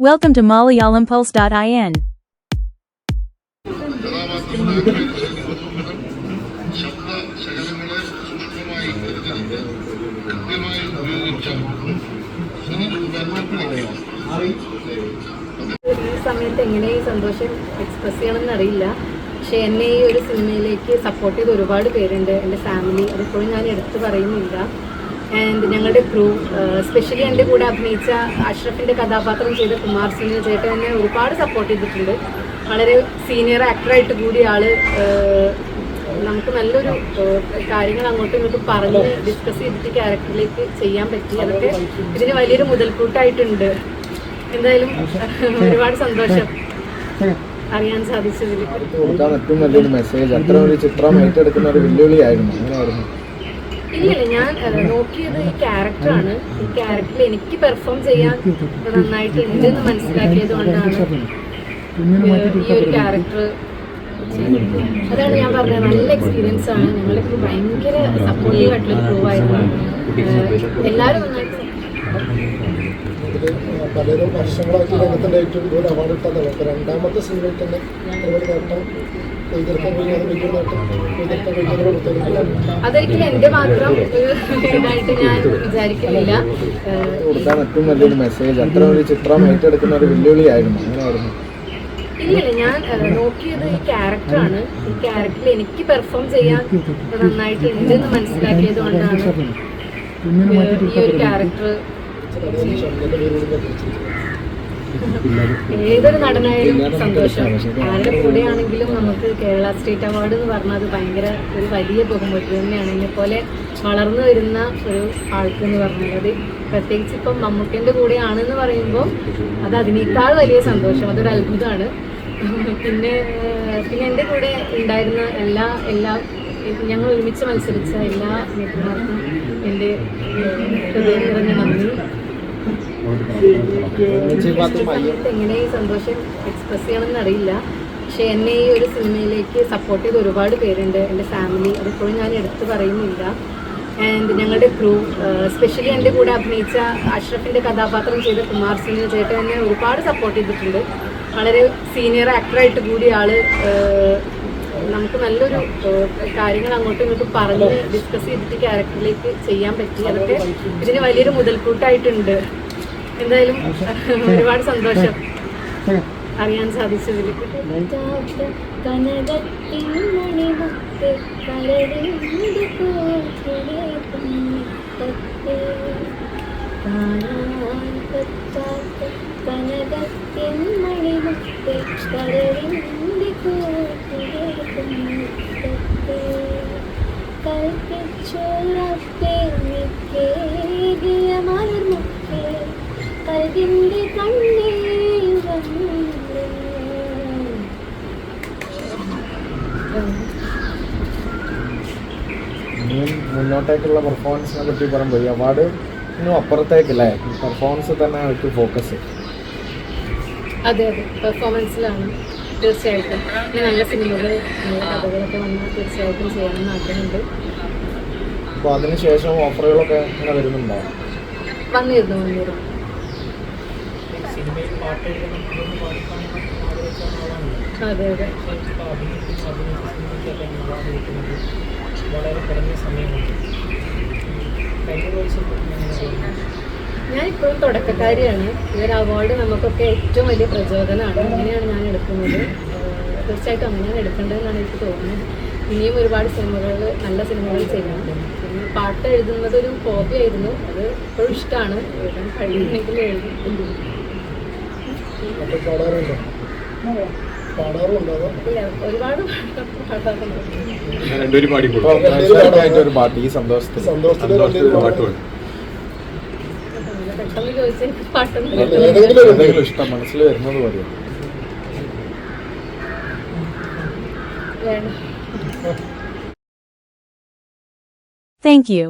Welcome to MalayalamPulse.in. ഉപയോഗിച്ച ഈ സമയത്ത് എങ്ങനെ സന്തോഷം എക്സ്പ്രസ് ചെയ്യണമെന്ന് അറിയില്ല. പക്ഷെ എന്നെ ഈ ഒരു സിനിമയിലേക്ക് സപ്പോർട്ട് ചെയ്ത് ഒരുപാട് പേരുണ്ട്. എന്റെ ഫാമിലി അതിപ്പോഴും ഞാൻ എടുത്തു പറയുന്നില്ല. ഞങ്ങളുടെ ക്രൂ സ്പെഷ്യലി എന്റെ കൂടെ അഭിനയിച്ച അഷ്റഫിന്റെ കഥാപാത്രം ചെയ്ത കുമാർ സിംഗ് ചേട്ടൻ എന്നെ ഒരുപാട് സപ്പോർട്ട് ചെയ്തിട്ടുണ്ട്. വളരെ സീനിയർ ആക്ടറായിട്ട് കൂടി ആൾ ഏഹ്, നമുക്ക് നല്ലൊരു കാര്യങ്ങൾ അങ്ങോട്ടും ഇങ്ങോട്ടും പറഞ്ഞ് ഡിസ്കസ് ചെയ്തിട്ട് ക്യാരക്ടറിലേക്ക് ചെയ്യാൻ പറ്റി. അതൊക്കെ ഇതിന് വലിയൊരു മുതൽക്കൂട്ടായിട്ടുണ്ട്. എന്തായാലും ഒരുപാട് സന്തോഷം അറിയാൻ സാധിച്ചതിൽ. ഏറ്റവും വലിയൊരു മെസ്സേജ് അത്ര ഒരു ചിത്രം ഏറ്റെടുക്കുന്ന ഒരു വെല്ലുവിളിയായിരുന്നു. അങ്ങനെയായിരുന്നു. ഇല്ലില്ല ഞാൻ നോക്കിയത് ഈ ക്യാരക്ടറാണ്. ഈ ക്യാരക്ടറിൽ എനിക്ക് പെർഫോം ചെയ്യാൻ നന്നായിട്ട് ഉണ്ടെന്ന് മനസ്സിലാക്കിയത് കൊണ്ടാണ് ഈ ഒരു ക്യാരക്ടർ അതാണ് ഞാൻ പറഞ്ഞത് നല്ല എക്സ്പീരിയൻസ് ആണ്. ഞങ്ങളുടെ ക്രൂ ഭയങ്കര സപ്പോർട്ടീവ് ആയിട്ടുള്ള ക്രൂ ആയിരുന്നു. എല്ലാവരും നന്നായിട്ട് പലരും വർഷങ്ങളായിട്ട് രംഗത്തിന്റെ ഏറ്റവും ഒരു അവാർഡ് കിട്ടാത്തതാണ് അപ്പോൾ രണ്ടാമത്തെ സിനിമയിൽ തന്നെ ഒരുപാട് നേട്ടം അതൊരിക്കലും എന്റെ മാത്രം ഇതായിട്ട് ഞാൻ വിചാരിക്കുന്നില്ല. കൊടുക്കാൻ ഏറ്റവും വലിയൊരു മെസ്സേജ് അത്ര ഒരു ചിത്രം ഏറ്റെടുക്കുന്ന ഒരു വെല്ലുവിളിയായിരുന്നു. അങ്ങനെയായിരുന്നു. ഇല്ലില്ല ഞാൻ നോക്കിയത് ഈ ക്യാരക്ടറാണ് ഈ ക്യാരക്ടറിൽ എനിക്ക് പെർഫോം ചെയ്യാൻ നന്നായിട്ടുണ്ട് എന്ന് മനസ്സിലാക്കിയത് കൊണ്ടാണ് ഈ ഒരു ക്യാരക്ടർ കൂടി ഏതൊരു നടനായാലും സന്തോഷം. ആരുടെ കൂടെയാണെങ്കിലും നമുക്ക് കേരള സ്റ്റേറ്റ് അവാർഡ് എന്ന് പറഞ്ഞാൽ അത് ഭയങ്കര ഒരു വലിയ ബഹുമതി തന്നെയാണ്. എന്നെപ്പോലെ പോലെ വളർന്നു വരുന്ന ഒരു ആൾക്ക് എന്ന് പറഞ്ഞാൽ അത് പ്രത്യേകിച്ച് ഇപ്പം മമ്മൂക്കന്റെ കൂടെയാണെന്ന് പറയുമ്പോൾ അത് അതിനേക്കാൾ വലിയ സന്തോഷം. അതൊരു അത്ഭുതമാണ്. പിന്നെ പിന്നെ എന്റെ കൂടെ ഉണ്ടായിരുന്ന എല്ലാ എല്ലാ ഞങ്ങൾ ഒരുമിച്ച് മത്സരിച്ച എല്ലാ നേതാക്കന്മാർക്കും എന്റെ ഹൃദയം നിറഞ്ഞ നന്ദി. എങ്ങനെ ഈ സന്തോഷം എക്സ്പ്രസ് ചെയ്യണമെന്ന് അറിയില്ല. പക്ഷെ എന്നെ ഈ ഒരു സിനിമയിലേക്ക് സപ്പോർട്ട് ചെയ്ത് ഒരുപാട് പേരുണ്ട്. എന്റെ ഫാമിലി അതിപ്പോഴും ഞാൻ എടുത്തു പറയുന്നില്ല. ആൻഡ് ഞങ്ങളുടെ ക്രൂ സ്പെഷ്യലി എന്റെ കൂടെ അഭിനയിച്ച അഷ്റഫിന്റെ കഥാപാത്രം ചെയ്ത കുമാർ സിംഗ് ചേട്ടൻ എന്നെ ഒരുപാട് സപ്പോർട്ട് ചെയ്തിട്ടുണ്ട്. വളരെ സീനിയർ ആക്ടറായിട്ട് കൂടി ഏഹ്, നമുക്ക് നല്ലൊരു കാര്യങ്ങൾ അങ്ങോട്ടും ഇങ്ങോട്ടും പറഞ്ഞ് ഡിസ്കസ് ചെയ്തിട്ട് ക്യാരക്ടറിലേക്ക് ചെയ്യാൻ പറ്റി. അതൊക്കെ ഇതിന് വലിയൊരു മുതൽക്കൂട്ടായിട്ടുണ്ട്. എന്തായാലും ഒരുപാട് സന്തോഷം അറിയാൻ സാധിച്ചതിൽ കനകത്തിൻ മണിമുത്ത് ഇനിയും മുന്നോട്ടേക്കുള്ള പെർഫോമൻസിനെ പറ്റി പറയുമ്പോൾ ഈ അവാർഡ് ഇന്നും അപ്പുറത്തേക്കല്ലേ? പെർഫോമൻസ് തന്നെ അവർക്ക് ഫോക്കസ് അതെ അതെ. പെർഫോമൻസിലാണ് തീർച്ചയായിട്ടും. നല്ല സിനിമകൾ നല്ല കഥകളൊക്കെ വന്നാൽ തീർച്ചയായിട്ടും ചെയ്യണമെന്ന് ആഗ്രഹമുണ്ട്. അപ്പോൾ അതിനുശേഷം ഓഫറുകളൊക്കെ ഇങ്ങനെ വരുന്നുണ്ടോ? വന്നിരുന്നു വന്നിരുന്നു. അതെ അതെ. ഞാൻ ഇപ്പോഴും തുടക്കക്കാരിയാണ്. ഈ ഒരു അവാർഡ് നമുക്കൊക്കെ ഏറ്റവും വലിയ പ്രചോദനമാണ്. അങ്ങനെയാണ് ഞാൻ എടുക്കുന്നത്. തീർച്ചയായിട്ടും അങ്ങനെയാണ് എടുക്കേണ്ടതെന്നാണ് എനിക്ക് തോന്നുന്നത്. ഇനിയും ഒരുപാട് സിനിമകൾ നല്ല സിനിമകൾ ചെയ്യുന്നുണ്ട് പിന്നെ പാട്ട് എഴുതുന്നത് ഒരു ഹോബി ആയിരുന്നു. അത് ഇപ്പോഴും ഇഷ്ടമാണ് എഴുതാൻ കഴിയുന്നെങ്കിൽ എഴുതും. അപ്പോൾ പാടാറുണ്ടോ? പാടാറുണ്ടോ? അതോ ഇല്ല ഒരുപാട് ഒരു പാട്ട് ഈ സന്തോഷത്തിൽ സന്തോഷത്തിൽ ഏതെങ്കിലും ഇഷ്ടം മനസ്സിൽ വരുന്നത് വേണം Thank you.